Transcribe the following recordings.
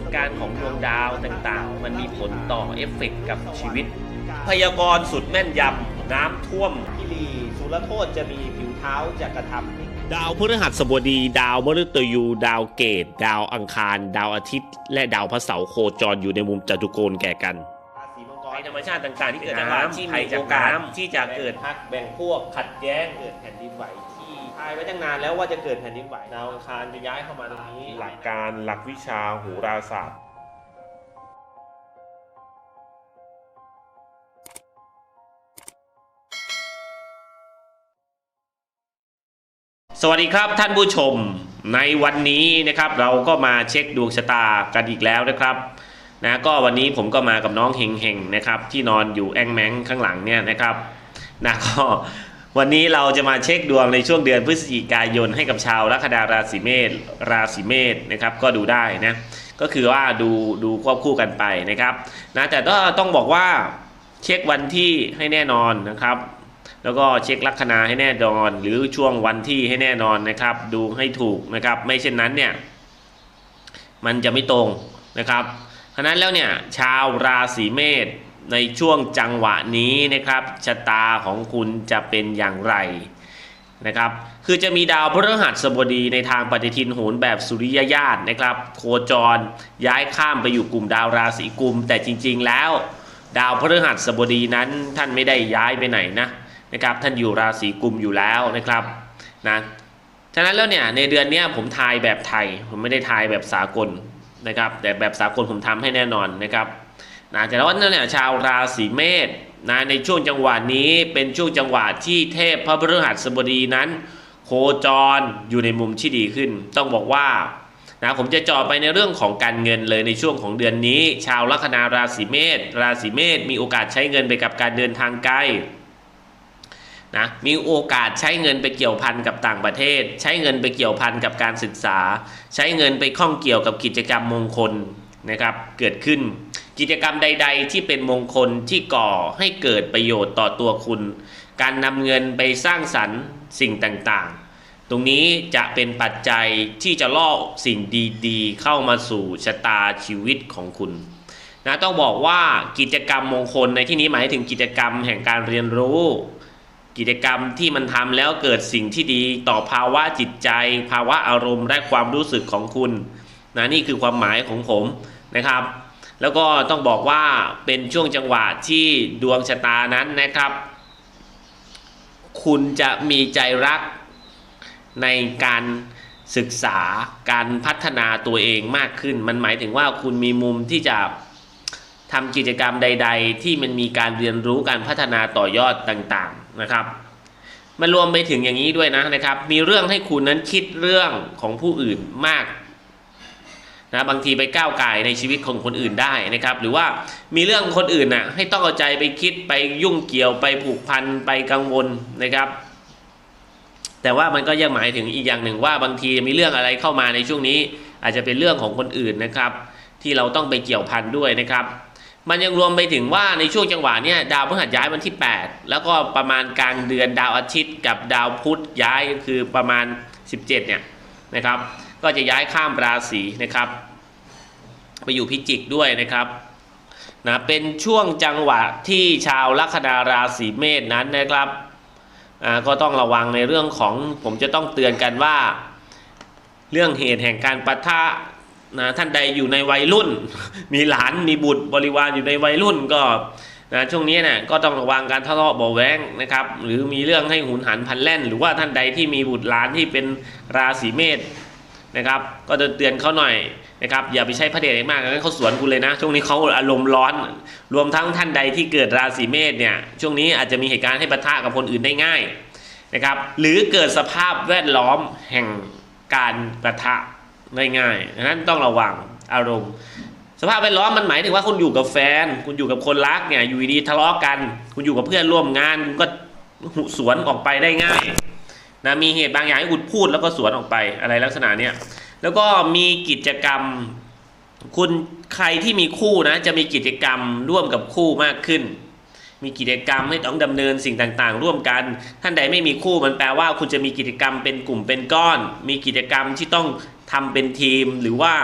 ลการของดวงดาวต่างๆ มันมีผลต่อเอฟเฟกต์กับชีวิต พยากรณ์สุดแม่นยำน้ำท่วมพิรีสุรโทษจะมีผิวเท้าจะกระทำดาวพฤหัสบดี ดาวมฤตยู ดาวเกต ดาวอังคาร ดาวอาทิตย์ และดาวพระเสาร์โคจรอยู่ในมุมจตุโกณแก่กันราศีมังกรภัยธรรมชาติต่างๆ ที่เกิดจากน้ำที่มีโอกาสที่จะเกิดพักแบ่งพวกขัดแย้งเกิดแผ่นดินไหวที่ทายไว้ตั้งนานแล้วว่าจะเกิดแผ่นดินไหวดาวอังคารจะย้ายเข้ามาตรงนี้ หลักการหลักวิชาโหราศาสตร์สวัสดีครับท่านผู้ชมในวันนี้นะครับเราก็มาเช็คดวงชะตากันอีกแล้วนะครับนะก็วันนี้ผมก็มากับน้องเฮงเฮงนะครับที่นอนอยู่แองแมงข้างหลังเนี่ยนะครับนะก็ วันนี้เราจะมาเช็คดวงในช่วงเดือนพฤศจิกายนให้กับชาวลัคนาราศีเมษราศีเมษนะครับก็ดูได้นะก็คือว่าดูดูควบคู่กันไปนะครับนะแต่ก็ต้องบอกว่าเช็ควันที่ให้แน่นอนนะครับ แล้วก็เช็คลัคนาให้แน่นอน หรือช่วงวันที่ให้แน่นอนนะครับ ดูให้ถูกนะครับ ไม่เช่นนั้นเนี่ยมันจะไม่ตรงนะครับฉะนั้นแล้วเนี่ยชาวราศีเมษ ในช่วงจังหวะนี้นะครับชะตาของคุณจะเป็นอย่างไรนะครับ คือจะมีดาวพฤหัสบดีในทางปฏิทินโหนแบบสุริยญาตนะครับ โคจรย้ายข้ามไปอยู่กลุ่มดาวราศีกุม แต่จริง ๆ แล้ว ดาวพฤหัสบดีนั้นท่านไม่ได้ย้ายไปไหนนะนะครับ ท่านอยู่ราศีกุมอยู่แล้วนะครับนะฉะนั้นแล้วเนี่ยในเดือนนี้ผมทายแบบไทย ผมไม่ได้ทายแบบสากลนะครับ แต่แบบสากลผมทำให้แน่นอนนะครับ นะแต่ว่านั่นเนี่ยชาวราศีเมษนะในช่วงจังหวะนี้เป็นช่วงจังหวะที่เทพพระพฤหัสบดีนั้น โคจรอยู่ในมุมที่ดีขึ้น ต้องบอกว่านะผมจะจาะไปในเรื่องของการเงินเลยในช่วงของเดือนนี้ ชาวลัคนาราศีเมษราศีเมษมีโอกาสใช้เงินไปกับการเดินทางไกลนะมีโอกาสใช้เงินไปเกี่ยวพันกับต่างประเทศ ใช้เงินไปเกี่ยวพันกับการศึกษา ใช้เงินไปข้องเกี่ยวกับกิจกรรมมงคลนะครับเกิดขึ้น กิจกรรมใด ๆ ที่เป็นมงคลที่ก่อให้เกิดประโยชน์ต่อตัวคุณ การนำเงินไปสร้างสรรค์สิ่งต่างๆ ตรงนี้จะเป็นปัจจัยที่จะล่อสิ่งดีๆ เข้ามาสู่ชะตาชีวิตของคุณนะต้องบอกว่ากิจกรรมมงคลในที่นี้หมายถึงกิจกรรมแห่งการเรียนรู้ กิจกรรมที่มันทำแล้วเกิดสิ่งที่ดีต่อภาวะจิตใจ ภาวะอารมณ์และความรู้สึกของคุณนะนี่คือความหมายของผมนะครับ แล้วก็ต้องบอกว่าเป็นช่วงจังหวะที่ดวงชะตานั้นนะครับ คุณจะมีใจรักในการศึกษาการพัฒนาตัวเองมากขึ้น มันหมายถึงว่าคุณมีมุมที่จะทำกิจกรรมใด ๆ ที่มันมีการเรียนรู้การพัฒนาต่อยอดต่างๆนะครับมันรวมไปถึงอย่างนี้ด้วยนะนะครับ มีเรื่องให้คุณนั้นคิดเรื่องของผู้อื่นมาก นะบางทีไปก้าวไก่ในชีวิตของคนอื่นได้นะครับ หรือว่ามีเรื่องคนอื่นน่ะให้ต้องเอาใจไปคิดไปยุ่งเกี่ยวไปผูกพันไปกังวลนะครับ แต่ว่ามันก็ยังหมายถึงอีกอย่างหนึ่งว่าบางทีมีเรื่องอะไรเข้ามาในช่วงนี้ อาจจะเป็นเรื่องของคนอื่นนะครับ ที่เราต้องไปเกี่ยวพันด้วยนะครับ มันยังรวมไปถึงว่าในช่วงจังหวะเนี้ยดาวพฤหัสย้ายวันที่ 8 แล้วก็ประมาณกลางเดือนดาวอาทิตย์กับดาวพุธย้ายก็คือประมาณ 17เนี่ยนะครับ ก็จะย้ายข้ามราศีนะครับไปอยู่พิจิกด้วยนะครับนะเป็นช่วงจังหวะที่ชาวลัคนาราศีเมษนั้นนะครับอ่าก็ต้องระวังในเรื่องของผมจะต้องเตือนกันว่า เรื่องเหตุแห่งการปะทะนะท่านใดอยู่ในวัยรุ่น มีหลานมีบุตรบริวารอยู่ในวัยรุ่นก็นะช่วงนี้นี่ยก็ต้องระวังการทะเลาะเบาแวงนะครับ หรือมีเรื่องให้หุนหันพันแล่น หรือว่าท่านใดที่มีบุตรหลานที่เป็นราศีเมษ นะครับ ก็เตือนเขาหน่อยนะครับ อย่าไปใช้พระเดชมากงั้นเขาสวนคุณเลยนะ ช่วงนี้เขาอารมณ์ร้อน รวมทั้งท่านใดที่เกิดราศีเมษเนี่ย ช่วงนี้อาจจะมีเหตุการณ์ให้ปะทะกับคนอื่นได้ง่ายนะครับ หรือเกิดสภาพแวดล้อมแห่งการปะทะได้ง่ายดังนั้นต้องระวังอารมณ์ สภาพแวดล้อมมันหมายถึงว่าคุณอยู่กับแฟน คุณอยู่กับคนรักเนี่ย อยู่ดีทะเลาะกัน คุณอยู่กับเพื่อนร่วมงานคุณก็หุสวนออกไปได้ง่าย นะมีเหตุบางอย่างให้คุณพูดแล้วก็สวนออกไปอะไรลักษณะเนี้ยแล้วก็มีกิจกรรม คุณใครที่มีคู่นะจะมีกิจกรรมร่วมกับคู่มากขึ้น มีกิจกรรมให้ต้องดำเนินสิ่งต่างๆ ร่วมกัน ท่านใดไม่มีคู่มันแปลว่า คุณจะมีกิจกรรมเป็นกลุ่มเป็นก้อน มีกิจกรรมที่ต้องทำเป็นทีมหรือว่า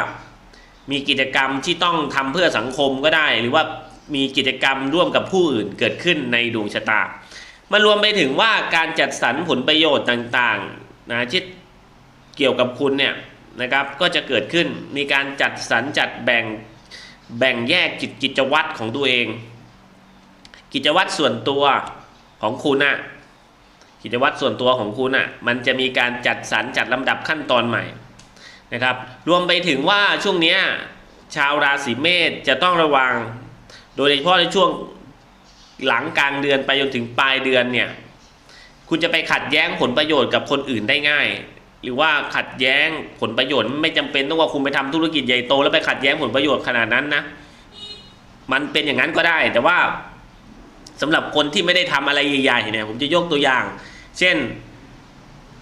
มีกิจกรรมที่ต้องทำเพื่อสังคมก็ได้ หรือว่ามีกิจกรรมร่วมกับผู้อื่นเกิดขึ้นในดวงชะตา มารวมไปถึงว่าการจัดสรรผลประโยชน์ต่างๆนะที่เกี่ยวกับคุณเนี่ยนะครับก็จะเกิดขึ้นมีการจัดสรรจัดแบ่งแบ่งแยกกิจกิจวัตรของตัวเอง กิจวัตรส่วนตัวของคุณน่ะกิจวัตรส่วนตัวของคุณน่ะมันจะมีการจัดสรรจัดลำดับขั้นตอนใหม่นะครับ รวมไปถึงว่าช่วงเนี้ยชาวราศีเมษจะต้องระวัง โดยเฉพาะในช่วง หลังกลางเดือนไปจนถึงปลายเดือนเนี่ย คุณจะไปขัดแย้งผลประโยชน์กับคนอื่นได้ง่าย หรือว่าขัดแย้งผลประโยชน์ไม่จำเป็นต้องว่าคุณไปทำธุรกิจใหญ่โต แล้วไปขัดแย้งผลประโยชน์ขนาดนั้นนะ มันเป็นอย่างนั้นก็ได้ แต่ว่าสำหรับคนที่ไม่ได้ทำอะไรใหญ่ๆเนี่ย ผมจะยกตัวอย่าง เช่น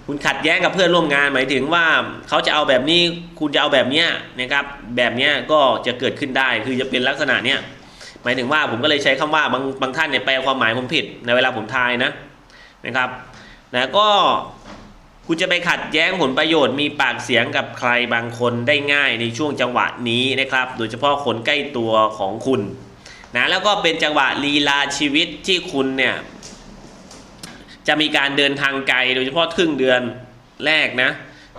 คุณขัดแย้งกับเพื่อนร่วมงาน หมายถึงว่าเขาจะเอาแบบนี้ คุณจะเอาแบบเนี้ยนะครับ แบบเนี้ยก็จะเกิดขึ้นได้ คือจะเป็นลักษณะเนี้ย หมายถึงว่าผมก็เลยใช้คำว่าบางบางท่านเนี่ยแปลความหมายผมผิดในเวลาผมทายนะนะครับนะก็คุณจะไปขัดแย้งผลประโยชน์มีปากเสียงกับใครบางคนได้ง่ายในช่วงจังหวะนี้นะครับ โดยเฉพาะคนใกล้ตัวของคุณนะแล้วก็เป็นจังหวะลีลาชีวิตที่คุณเนี่ยจะมีการเดินทางไกล โดยเฉพาะครึ่งเดือนแรกนะ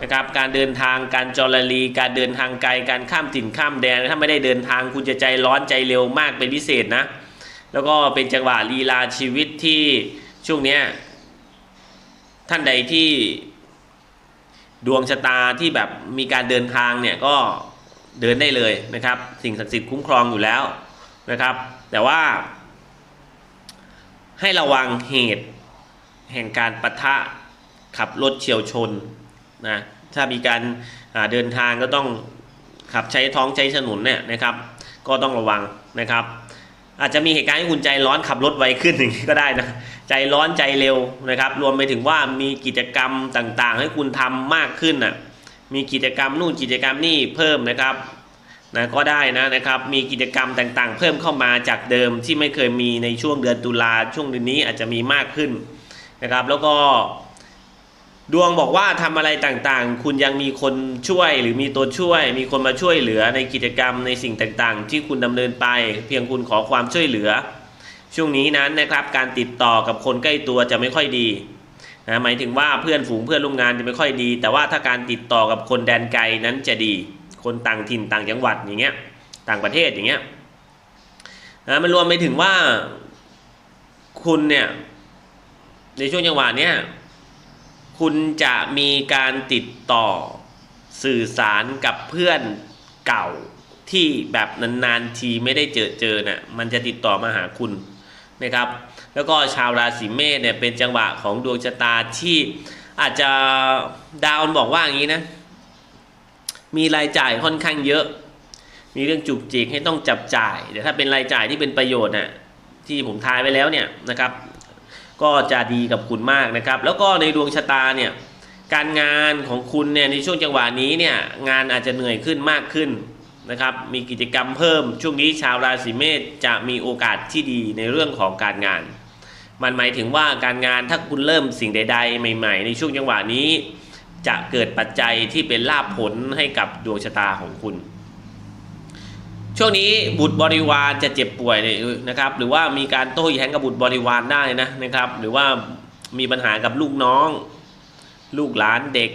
นะครับการเดินทางการจรลีการเดินทางไกลการข้ามถิ่นข้ามแดนถ้าไม่ได้เดินทางคุณจะใจร้อนใจเร็วมากเป็นพิเศษนะแล้วก็เป็นจังหวะลีลาชีวิตที่ช่วงเนี้ยท่านใดที่ดวงชะตาที่แบบมีการเดินทางเนี่ยก็เดินได้เลยนะครับ สิ่งศักดิ์สิทธิ์คุ้มครองอยู่แล้วนะครับ แต่ว่า ให้ระวังเหตุแห่งการปะทะขับรถเฉียวชน นะถ้ามีการเดินทางก็ต้องขับใช้ท้องใช้ถนนเนี่ยนะครับ ก็ต้องระวังนะครับ อาจจะมีเหตุการณ์ให้คุณใจร้อนขับรถไวขึ้นอย่างนี้ก็ได้นะใจร้อนใจเร็วนะครับ รวมไปถึงว่ามีกิจกรรมต่างๆ ให้คุณทำมากขึ้นน่ะมีกิจกรรมนู่นกิจกรรมนี่เพิ่มนะครับนะก็ได้นะนะครับ มีกิจกรรมต่างๆ เพิ่มเข้ามาจากเดิมที่ไม่เคยมีในช่วงเดือนตุลาช่วงเดือนนี้อาจจะมีมากขึ้นนะครับ แล้วก็ ดวงบอกว่าทำอะไรต่างๆ คุณยังมีคนช่วยหรือมีตัวช่วย มีคนมาช่วยเหลือในกิจกรรมในสิ่งต่างๆ ที่คุณดำเนินไป เพียงคุณขอความช่วยเหลือ ช่วงนี้นั้นนะครับ การติดต่อกับคนใกล้ตัวจะไม่ค่อยดีนะหมายถึงว่าเพื่อนฝูงเพื่อนร่วมงานจะไม่ค่อยดี แต่ว่าถ้าการติดต่อกับคนแดนไกลนั้นจะดี คนต่างถิ่นต่างจังหวัดอย่างเงี้ยต่างประเทศอย่างเงี้ยนะมันรวมไปถึงว่าคุณเนี่ยในช่วงจังหวะเนี้ย คุณจะมีการติดต่อสื่อสารกับเพื่อนเก่าที่แบบนานๆทีไม่ได้เจอเจอเนี่ยมันจะติดต่อมาหาคุณนะครับ แล้วก็ชาวราศีเมษเนี่ยเป็นจังหวะของดวงชะตาที่อาจจะดาวนบอกว่าอย่างนี้นะ มีรายจ่ายค่อนข้างเยอะ มีเรื่องจุกจิกให้ต้องจับจ่ายแต่ถ้าเป็นรายจ่ายที่เป็นประโยชน์น่ะที่ผมทายไว้แล้วเนี่ยนะครับ ก็จะดีกับคุณมากนะครับ แล้วก็ในดวงชะตาเนี่ยการงานของคุณเนี่ยในช่วงจังหวะนี้เนี่ยงานอาจจะเหนื่อยขึ้นมากขึ้นนะครับมีกิจกรรมเพิ่ม ช่วงนี้ชาวราศีเมษจะมีโอกาสที่ดีในเรื่องของการงาน มันหมายถึงว่าการงานถ้าคุณเริ่มสิ่งใด ๆ ใหม่ ๆ ในช่วงจังหวะนี้ จะเกิดปัจจัยที่เป็นลาภผลให้กับดวงชะตาของคุณ ช่วงนี้บุตรบริวารจะเจ็บป่วยเนี่ยนะครับ หรือว่ามีการโต้แย้งกับบุตรบริวารได้นะนะครับ หรือว่ามีปัญหากับลูกน้อง ลูกหลานเด็ก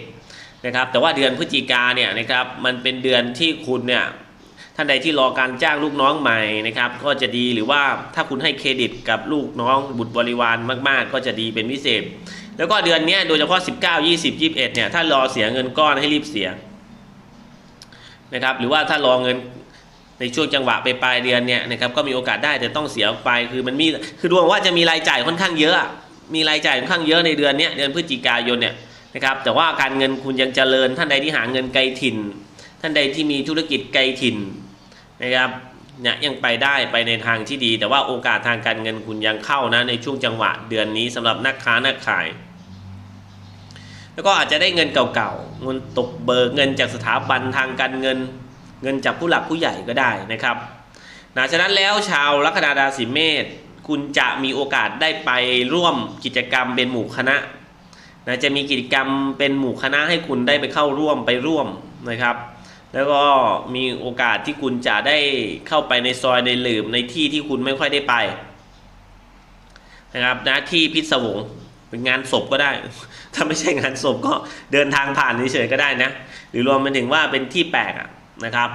นะครับ แต่ว่าเดือนพฤศจิกาเนี่ยนะครับ มันเป็นเดือนที่คุณเนี่ยท่านใดที่รอการจ้างลูกน้องใหม่นะครับ ก็จะดีหรือว่าถ้าคุณให้เครดิตกับลูกน้องบุตรบริวารมาก ๆ ก็จะดีเป็นพิเศษ แล้วก็เดือนนี้โดยเฉพาะ 19 20 21เนี่ยถ้ารอเสียเงินก้อนให้รีบเสียนะครับ หรือว่าถ้ารอเงิน ในช่วงจังหวะไปปลายเดือนเนี่ยนะครับก็มีโอกาสได้แต่ต้องเสียออกไปคือมันมีคือดวงว่าจะมีรายจ่ายค่อนข้างเยอะ มีรายจ่ายค่อนข้างเยอะในเดือนเนี้ยเดือนพฤศจิกายนเนี่ยนะครับแต่ว่าการเงินคุณยังเจริญท่านใดที่หาเงินไกลถิ่น ท่านใดที่มีธุรกิจไกลถิ่นนะครับเนี่ยยังไปได้ไปในทางที่ดี แต่ว่าโอกาสทางการเงินคุณยังเข้านะในช่วงจังหวะเดือนนี้สำหรับนักค้านักขาย แล้วก็อาจจะได้เงินเก่าๆเงินตกเบิกเงินจากสถาบันทางการเงิน เงินจากผู้หลักผู้ใหญ่ก็ได้นะครับนะฉะนั้นแล้วชาวลัคนาราศีเมษคุณจะมีโอกาสได้ไปร่วมกิจกรรมเป็นหมู่คณะนะจะมีกิจกรรมเป็นหมู่คณะให้คุณได้ไปเข้าร่วมไปร่วมนะครับ แล้วก็มีโอกาสที่คุณจะได้เข้าไปในซอยในหลืมในที่ที่คุณไม่ค่อยได้ไปนะครับนะที่พิศวงเป็นงานศพก็ได้ ถ้าไม่ใช่งานศพก็เดินทางผ่านเฉยๆก็ได้นะ หรือรวมไปถึงว่าเป็นที่แปลกอะ นะครับ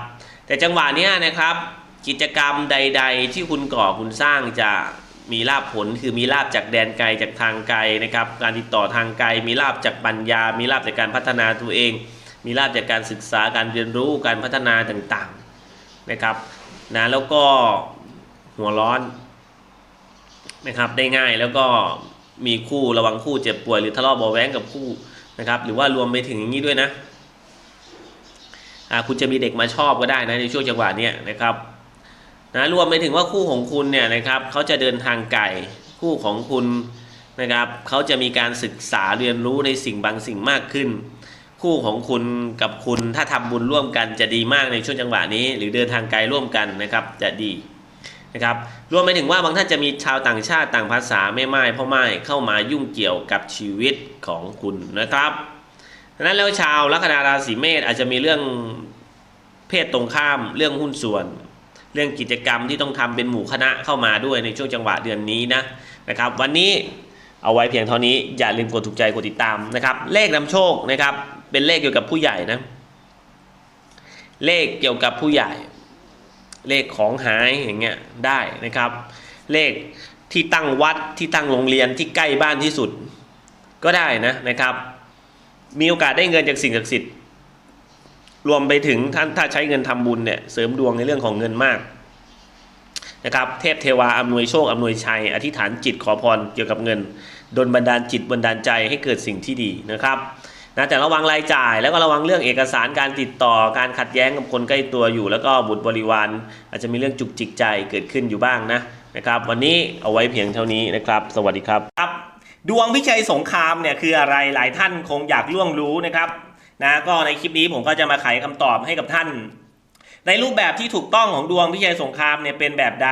แต่จังหวะเนี้ยนะครับ กิจกรรมใด ๆ ที่คุณก่อคุณสร้างจะมีลาบผลคือมีลาบจากแดนไกลจากทางไกลนะครับ การติดต่อทางไกล มีลาบจากปัญญา มีลาบจากการพัฒนาตัวเอง มีลาบจากการศึกษาการเรียนรู้การพัฒนาต่างๆนะครับนะแล้วก็หัวร้อนนะครับได้ง่ายแล้วก็มีคู่ระวังคู่เจ็บป่วยหรือทะเลาะเบาแว้งกับคู่นะครับ หรือว่ารวมไปถึงอย่างนี้ด้วยนะ คุณจะมีเด็กมาชอบก็ได้นะในช่วงจังหวะเนี้ยนะครับนะรวมไปถึงว่าคู่ของคุณเนี่ยนะครับเขาจะเดินทางไกลคู่ของคุณนะครับเขาจะมีการศึกษาเรียนรู้ในสิ่งบางสิ่งมากขึ้น คู่ของคุณกับคุณถ้าทำบุญร่วมกันจะดีมากในช่วงจังหวะนี้ หรือเดินทางไกลร่วมกันนะครับจะดีนะครับรวมไปถึงว่าบางท่านจะมีชาวต่างชาติต่างภาษาไม่ไม้พ่อไม้เข้ามายุ่งเกี่ยวกับชีวิตของคุณนะครับ ดังนั้นแล้วชาวลัคนาราศีเมษอาจจะมีเรื่องเพศตรงข้ามเรื่องหุ้นส่วน เรื่องกิจกรรมที่ต้องทำเป็นหมู่คณะเข้ามาด้วยในช่วงจังหวะเดือนนี้นะนะครับ วันนี้เอาไว้เพียงเท่านี้อย่าลืมกดถูกใจกดติดตามนะครับ เลขนำโชคนะครับ เป็นเลขเกี่ยวกับผู้ใหญ่นะ เลขเกี่ยวกับผู้ใหญ่ เลขของหายอย่างเงี้ยได้นะครับ เลขที่ตั้งวัดที่ตั้งโรงเรียนที่ใกล้บ้านที่สุด ก็ได้นะนะครับ มีโอกาสได้เงินจากสิ่งศักดิ์สิทธิ์รวมไปถึงท่านถ้าใช้เงินทำบุญเนี่ยเสริมดวงในเรื่องของเงินมากนะครับเทพเทวาอำนวยโชคอำนวยชัย อธิษฐานจิตขอพรเกี่ยวกับเงินดลบันดาลจิตบันดาลใจให้เกิดสิ่งที่ดีนะครับนะแต่ระวังรายจ่ายแล้วก็ระวังเรื่องเอกสารการติดต่อการขัดแย้งกับคนใกล้ตัวอยู่ แล้วก็บุตรบริวารอาจจะมีเรื่องจุกจิกใจเกิดขึ้นอยู่บ้างนะนะครับ วันนี้เอาไว้เพียงเท่านี้นะครับ สวัสดีครับครับ ดวงพิชัยสงครามเนี่ยคืออะไรหลายท่านคงอยากล่วงรู้นะครับนะก็ในคลิปนี้ผมก็จะมาไขคำตอบให้กับท่าน ในรูปแบบที่ถูกต้องของดวงพิชัยสงครามเนี่ยเป็นแบบใด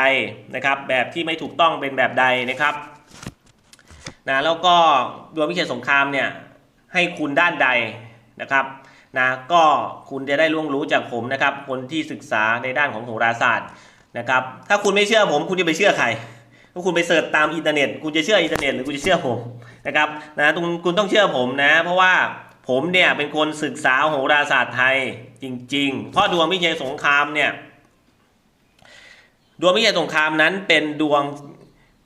นะครับ แบบที่ไม่ถูกต้องเป็นแบบใดนะครับนะแล้วก็ดวงพิชัยสงครามเนี่ยให้คุณด้านใดนะครับนะก็คุณจะได้ล่วงรู้จากผมนะครับ คนที่ศึกษาในด้านของโหราศาสตร์นะครับ ถ้าคุณไม่เชื่อผมคุณจะไปเชื่อใคราคุณไปเสิร์ชตามอินเทอร์เน็ตคุณจะเชื่ออินเทอร์เน็ตหรือคุณจะเชื่อผมนะครับนะคุณคุณต้องเชื่อผมนะ เพราะว่าผมเนี่ยเป็นคนศึกษาโหราศาสตร์ไทยจริง ๆ เพราะดวงวิจัยสงครามเนี่ยดวงวิจัยสงครามนั้นเป็นดวง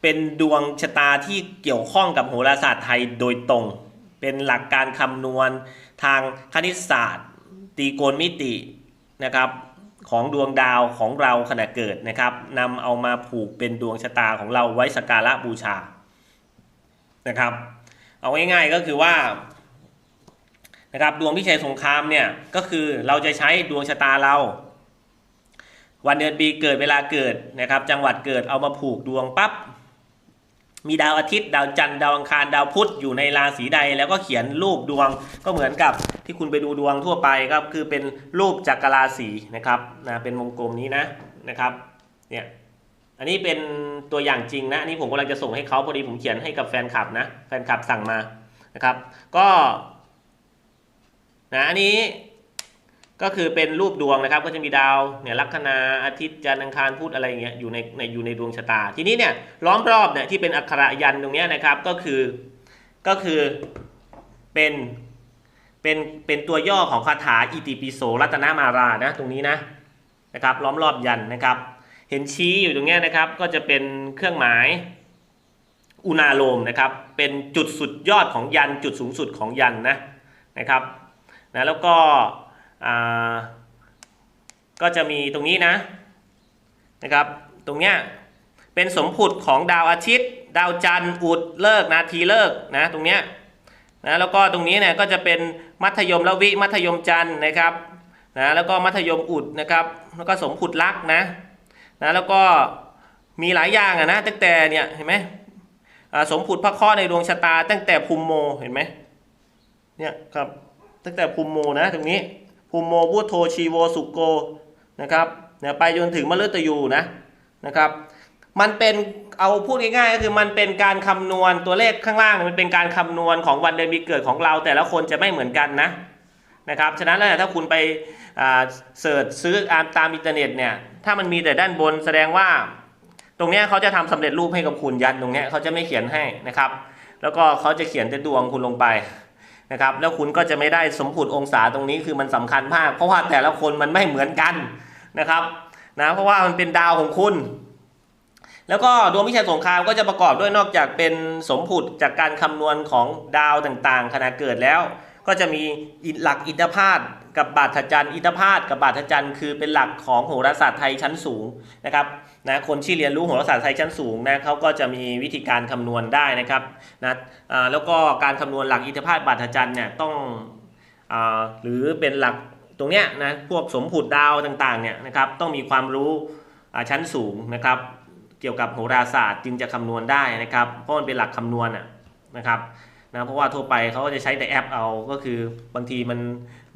เป็นดวงชะตาที่เกี่ยวข้องกับโหราศาสตร์ไทยโดยตรง เป็นหลักการคำนวณทางคณิตศาสตร์ตรีโกณมิตินะครับ ของดวงดาวของเราขณะเกิดนะครับนำเอามาผูกเป็นดวงชะตาของเราไว้สักการะบูชานะครับ เอาง่ายๆก็คือว่านะครับดวงพิชัยสงครามเนี่ยก็คือเราจะใช้ดวงชะตาเรา วันเดือนปีเกิดเวลาเกิดนะครับ จังหวัดเกิดเอามาผูกดวงปั๊บมีดาวอาทิตย์ ดาวจันทร์ดาวอังคารดาวพุธอยู่ในราศีใด แล้วก็เขียนรูปดวงก็เหมือนกับ ที่คุณไปดูดวงทั่วไปก็คือเป็นรูปจักรราศีนะครับนะเป็นวงกลมนี้นะนะครับเนี่ยอันนี้เป็นตัวอย่างจริงนะอันนี้ผมกำลังจะส่งให้เขาพอดีผมเขียนให้กับแฟนคลับนะแฟนคลับสั่งมานะครับ ก็นะอันนี้ก็คือเป็นรูปดวงนะครับ ก็จะมีดาวเนี่ยลัคนาอาทิตย์จันทร์อังคารพุธอะไรอย่างเงี้ยอยู่ในในอยู่ในดวงชะตา ทีนี้เนี่ยล้อมรอบเนี่ยที่เป็นอักขระยันตรงเนี้ยนะครับก็คือก็คือเป็น เป็นเป็นตัวย่อของคาถาอิติปิโสรัตนามารานะตรงนี้นะนะครับล้อมรอบยันนะครับ เห็นชี้อยู่ตรงเนี้ยนะครับก็จะเป็นเครื่องหมายอุณาโลมนะครับเป็นจุดสุดยอดของยันจุดสูงสุดของยันนะนะครับนะแล้วก็อ่าก็จะมีตรงนี้นะนะครับตรงเนี้ยเป็นสมผุดของดาวอาทิตย์ ดาวจันทร์อุดเลิกนาทีเลิกนะตรงเนี้ยนะแล้วก็ตรงนี้เนี่ยก็จะเป็น มัธยมละวิ มัธยมจันทร์นะครับนะแล้วก็มัธยมอุดนะครับแล้วก็สมผุดลักนะนะแล้วก็มีหลายอย่างอะนะตั้งแต่เนี่ยเห็นไหมสมผุดพระเคราะห์ในดวงชะตา ตั้งแต่ภูมิโมเห็นไหมเนี่ยครับตั้งแต่ภูมิโมนะตรงนี้ภูมิโมพุทโธชีโวสุโกนะครับเนี่ยไปจนถึงมฤตยูนะนะครับ มันเป็นเอาพูดง่ายๆก็คือมันเป็นการคำนวณตัวเลขข้างล่างมันเป็นการคำนวณของวันเดือนปีเกิดของเรา แต่ละคนจะไม่เหมือนกันนะนะครับฉะนั้นแล้วเนี่ยถ้าคุณไปเสิร์ชซื้ออาตามอินเทอร์เน็ตเนี่ยถ้ามันมีแต่ด้านบนแสดงว่า ตรงนี้เขาจะทำสำเร็จรูปให้กับคุณยันตรงนี้เขาจะไม่เขียนให้นะครับ แล้วก็เขาจะเขียนแต่ดวงคุณลงไปนะครับแล้วคุณก็จะไม่ได้สมผุดองศาตรงนี้คือมันสำคัญมาก เพราะว่าแต่ละคนมันไม่เหมือนกันนะครับนะเพราะว่ามันเป็นดาวของคุณ แล้วก็ดวงวิชัยสงครามก็จะประกอบด้วยนอกจากเป็นสมผุดจากการคำนวณของดาวต่างๆ ขณะเกิดแล้ว ก็จะมีหลักอิทธพาตกับบาทจันทร์อิทธพาตกับบาทจันทร์คือเป็นหลักของโหราศาสตร์ไทยชั้นสูงนะครับนะคนที่เรียนรู้โหราศาสตร์ไทยชั้นสูงนะเขาก็จะมีวิธีการคำนวณได้นะครับนะแล้วก็การคำนวณหลักอิทธพาตบาทจันทร์เนี่ยต้องอาหรือเป็นหลักตรงเนี้ยนะพวกสมผุดดาวต่างๆเนี่ยนะครับต้องมีความรู้อ่าชั้นสูงนะครับ เกี่ยวกับโหราศาสตร์จึงจะคำนวณได้นะครับ เพราะมันเป็นหลักคำนวณอะนะครับนะเพราะว่าทั่วไปเขาก็จะใช้แต่แอปเอาก็คือบางทีมัน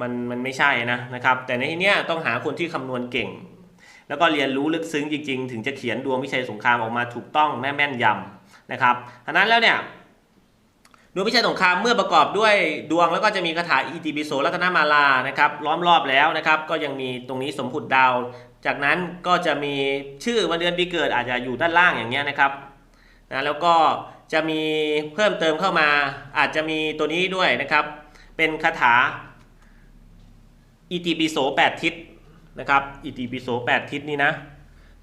มันมันไม่ใช่นะนะครับ แต่ในที่เนี้ยต้องหาคนที่คำนวณเก่ง แล้วก็เรียนรู้ลึกซึ้งจริง ๆ ถึงจะเขียนดวงวิชัยสงครามออกมาถูกต้องแม่แม่นยำนะครับฉะนั้นแล้วเนี่ยดวงวิชัยสงครามเมื่อประกอบด้วยดวงแล้วก็จะมีคาถาอิติปิโสรัตนมาลานะครับล้อมรอบแล้วนะครับ ก็ยังมีตรงนี้สมผุดดาว จากนั้นก็จะมีชื่อวันเดือนปีเกิดอาจจะอยู่ด้านล่างอย่างเงี้ยนะครับนะแล้วก็จะมีเพิ่มเติมเข้ามาอาจจะมีตัวนี้ด้วยนะครับ เป็นคาถาอิติปิโส8ทิศนะครับอิติปิโส8ทิศนี่นะ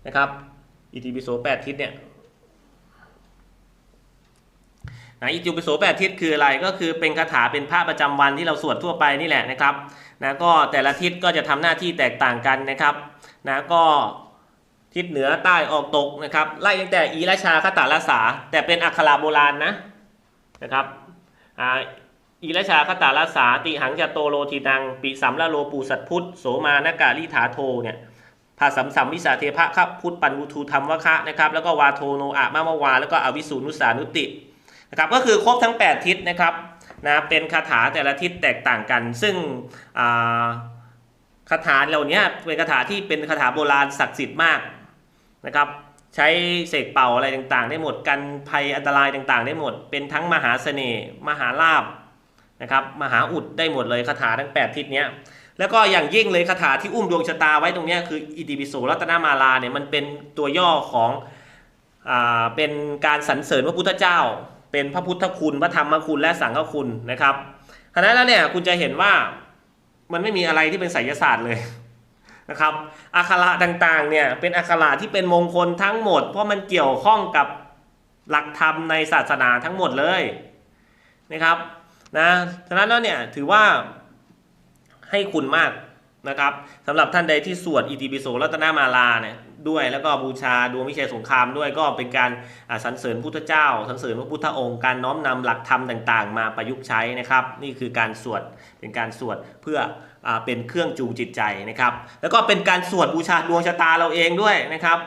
นะครับอิติปิโส8ทิศเนี่ย นะอิติปิโส8ทิศคืออะไรก็คือเป็นคาถาเป็นพระประจำวันที่เราสวดทั่วไปนี่แหละนะครับนะก็แต่ละทิศก็จะทำหน้าที่แตกต่างกันนะครับนะก็ทิศเหนือใต้ออกตกนะครับไล่ตั้งแต่อีราชาคตาลาสา แต่เป็นอักขระโบราณนะนะครับอ่าอีรชาคตาลาสาติหังจโตโลทีนัง ปิสัมละโลปูสัตพุทธโสมานากาลิถาโทเนี่ยภาสัมสัมวิสาเทพะครับพุทธปันวุทูธรรมวะคะนะครับแล้วก็วาโทโนอะมะมะวา แล้วก็อวิสูนุสานุติ นะครับก็คือครบทั้ง 8 ทิศนะครับนะเป็นคาถาแต่ละทิศแตกต่างกัน ซึ่งคาถาเหล่านี้เป็นคาถาที่เป็นคาถาโบราณศักดิ์สิทธิ์มากนะครับใช้เสกเป่าอะไรต่างๆ ได้หมดกันภัยอันตรายต่างๆ ได้หมด เป็นทั้งมหาเสน่ห์มหาลาบนะครับมหาอุดได้หมดเลยคาถาทั้ง 8 ทิศเนี้ยแล้วก็อย่างยิ่งเลยคาถาที่อุ้มดวงชะตาไว้ตรงนี้คืออิติปิโสรัตนามาลาเนี่ยมันเป็นตัวย่อของอ่าเป็นการสรรเสริญพระพุทธเจ้า เป็นพระพุทธคุณพระธรรมคุณและสังฆคุณนะครับฉะนั้นแล้วเนี่ยคุณจะเห็นว่ามันไม่มีอะไรที่เป็นไสยศาสตร์เลยนะครับอักขระต่างๆเนี่ยเป็นอักขระที่เป็นมงคลทั้งหมด เพราะมันเกี่ยวข้องกับหลักธรรมในศาสนาทั้งหมดเลยนะครับนะฉะนั้นแล้วเนี่ยถือว่าให้คุณมากนะครับสำหรับท่านใดที่สวดอิติปิโสรัตนามาลาเนี่ย ด้วยแล้วก็บูชาดวงวิเชษสงครามด้วยก็เป็นการสรรเสริญพุทธเจ้าสรรเสริญพระพุทธองค์การน้อมนำหลักธรรมต่างๆ มาประยุกต์ใช้นะครับ นี่คือการสวดเป็นการสวดเพื่ออเป็นเครื่องจูงจิตใจนะครับ แล้วก็เป็นการสวดบูชาดวงชะตาเราเองด้วยนะครับ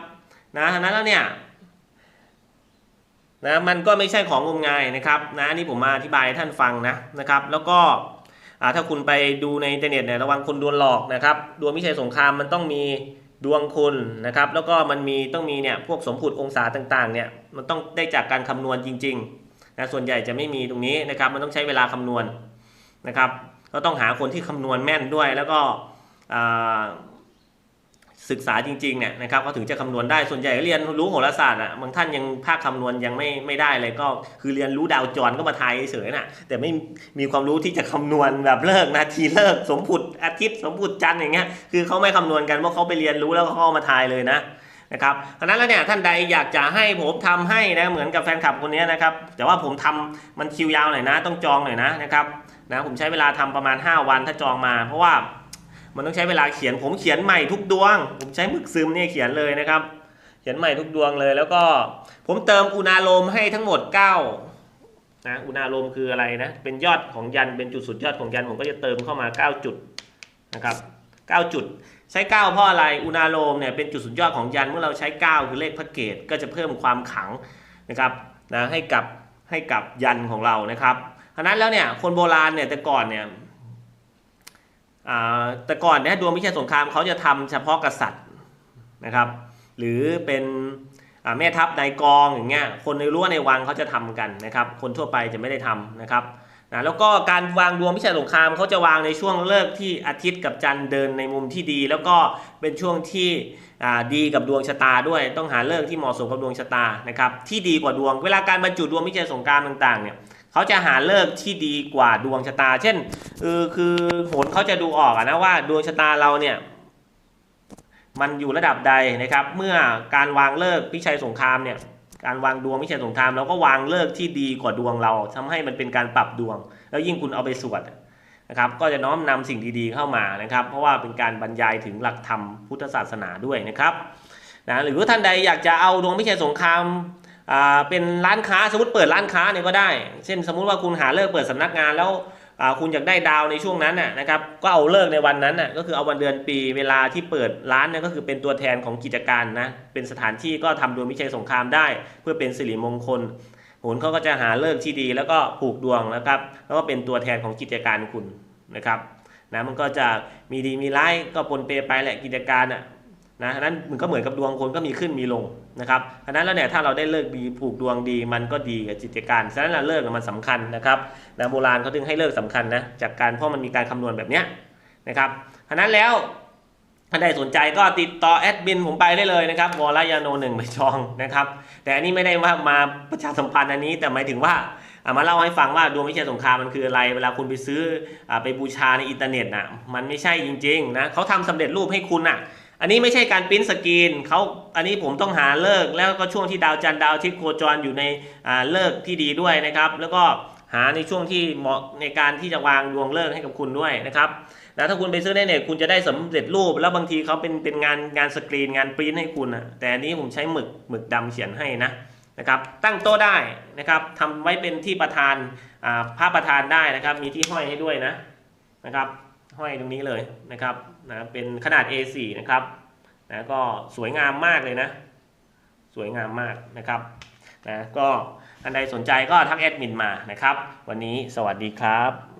นะฉะนั้นแล้วเนี่ยนะมันก็ไม่ใช่ของงมงายนะครับนะนี่ผมมาอธิบายให้ท่านฟังนะนะครับ แล้วก็ถ้าคุณไปดูในอินเทอร์เน็ตเนี่ยระวังคนโดนหลอกนะครับดวงวิชัยสงครามมันต้องมี ดวงคุณนะครับ แล้วก็มันมีต้องมีเนี่ยพวกสมผุดองศาต่างๆเนี่ยมันต้องได้จากการคำนวณจริงๆนะส่วนใหญ่จะไม่มีตรงนี้นะครับ มันต้องใช้เวลาคำนวณนะครับ ก็ต้องหาคนที่คำนวณแม่นด้วยแล้วก็ ศึกษาจริงๆเนี่ยนะครับก็ถึงจะคำนวณได้ส่วนใหญ่ก็เรียนรู้โหราศาสตร์อะบางท่านยังภาคคำนวณยังไม่ไม่ได้เลยก็คือเรียนรู้ดาวจรก็มาทายเฉยๆน่ะแต่ไม่มีความรู้ที่จะคำนวณแบบเลิกนาทีเลิกสมผุดอาทิตย์สมผุดจันทร์อย่างเงี้ยคือเขาไม่คำนวณกันเพราะเขาไปเรียนรู้แล้วเขาเอามาทายเลยนะนะครับเพราะนั้นแล้วเนี่ยท่านใดอยากจะให้ผมทำให้นะเหมือนกับแฟนคลับคนนี้นะครับแต่ว่าผมทำมันคิวยาวหน่อยนะ ต้องจองหน่อยนะนะครับนะผมใช้เวลาทำประมาณ 5 วันถ้าจองมาเพราะว่า มันต้องใช้เวลาเขียนผมเขียนใหม่ทุกดวง ผมใช้หมึกซึมเนี่ยเขียนเลยนะครับ เขียนใหม่ทุกดวงเลย แล้วก็ผมเติมอุณาโลมให้ทั้งหมด9นะอุณาโลมคืออะไรนะเป็นยอดของยันเป็นจุดสุดยอดของยันผมก็จะเติมเข้ามา 9 จุดนะครับ9จุดใช้ 9 เพราะอะไรอุณาโลมเนี่ยเป็นจุดสุดยอดของยันเมื่อเราใช้ 9 คือเลขพระเกตก็จะเพิ่มความขังนะครับนะให้กับให้กับยันของเรานะครับฉะนั้นแล้วเนี่ยคนโบราณเนี่ยแต่ก่อนเนี่ย แต่ก่อนเนี่ยดวงวิชัยสงครามเขาจะทำเฉพาะกษัตริย์นะครับ หรือเป็นแม่ทัพนายกองอย่างเงี้ยคนในรั้วในวังเขาจะทำกันนะครับ คนทั่วไปจะไม่ได้ทำนะครับนะแล้วก็การวางดวงพิชัยสงครามเขาจะวางในช่วงเลิกที่อาทิตย์กับจันทร์เดินในมุมที่ดี แล้วก็เป็นช่วงที่ดีกับดวงชะตาด้วย ต้องหาเลิกที่เหมาะสมกับดวงชะตานะครับที่ดีกว่าดวง เวลาการบรรจุดวงพิชัยสงครามต่างๆเนี่ย เขาจะหาเลิกที่ดีกว่าดวงชะตา เช่นเออคือโหนเขาจะดูออกนะว่าดวงชะตาเราเนี่ยมันอยู่ระดับใดนะครับ เมื่อการวางเลิกพิชัยสงครามเนี่ยการวางดวงพิชัยสงครามเราก็วางเลิกที่ดีกว่าดวงเราทำให้มันเป็นการปรับดวง แล้วยิ่งคุณเอาไปสวดนะครับก็จะน้อมนำสิ่งดีๆเข้ามานะครับ เพราะว่าเป็นการบรรยายถึงหลักธรรมพุทธศาสนาด้วยนะครับนะหรือท่านใดอยากจะเอาดวงพิชัยสงคราม เป็นร้านค้าสมมติเปิดร้านค้าเนี่ยก็ได้ เช่นสมมุติว่าคุณหาเลิกเปิดสำนักงานแล้วคุณอยากได้ดาวในช่วงนั้นน่ะนะครับก็เอาเลิกในวันนั้นน่ะก็คือเอาวันเดือนปีเวลาที่เปิดร้านเนี่ยก็คือเป็นตัวแทนของกิจการนะเป็นสถานที่ก็ทำดวงวิชัยสงครามได้ เพื่อเป็นสิริมงคลโหนเขาก็จะหาเลิกที่ดีแล้วก็ผูกดวงนะครับแล้วก็เป็นตัวแทนของกิจการคุณนะครับนะมันก็จะมีดีมีร้ายก็ปนเปไปแหละกิจการน่ะ นะนั้นมันก็เหมือนกับดวงคนก็มีขึ้นมีลงนะครับฉะนั้นแล้วเนี่ยถ้าเราได้เลิกดีผูกดวงดีมันก็ดีกับกิจการฉะนั้นเราเลิกมันสำคัญนะครับนะโบราณเขาถึงให้เลิกสำคัญนะจากการเพราะมันมีการคำนวณแบบเนี้ยนะครับฉะนั้นแล้วท่าใดสนใจก็ติดต่อแอดมินผมไปได้เลยนะครับวอลยาโนหนึ่งไปจองนะครับแต่อันนี้ไม่ได้ว่ามาประชาสัมพันธ์อันนี้แต่หมายถึงว่ามาเล่าให้ฟังว่าดวงวิชัยสงครามมันคืออะไร เวลาคุณไปซื้ออไปบูชาในอินเทอร์เน็ตนะมันไม่ใช่จริงๆนะเขาทำสำเร็จรูปให้คุณน่ะ อันนี้ไม่ใช่การปริ้นสกรีนเขาอันนี้ผมต้องหาเลิกแล้วก็ช่วงที่ดาวจันทร์ดาวทิตย์โคจรอยู่ในอ่าเลิกที่ดีด้วยนะครับ แล้วก็หาในช่วงที่เหมาะในการที่จะวางดวงเลิกให้กับคุณด้วยนะครับแล้วถ้าคุณไปซื้อในเน็ตคุณจะได้สำเร็จรูป แล้วบางทีเขาเป็นเป็นงานงานสกรีนงานปริ้นให้คุณอะแต่อันนี้ผมใช้หมึกหมึกดำเขียนให้นะนะครับตั้งโต๊ะได้นะครับทำไว้เป็นที่ประธานอ่าประธานได้นะครับ มีที่ห้อยให้ด้วยนะนะครับ ห้อยตรงนี้เลยนะครับนะเป็นขนาด A4 นะครับนะก็สวยงามมากเลยนะ สวยงามมากนะครับนะก็ท่านใดสนใจก็ทักแอดมินมานะครับ วันนี้สวัสดีครับ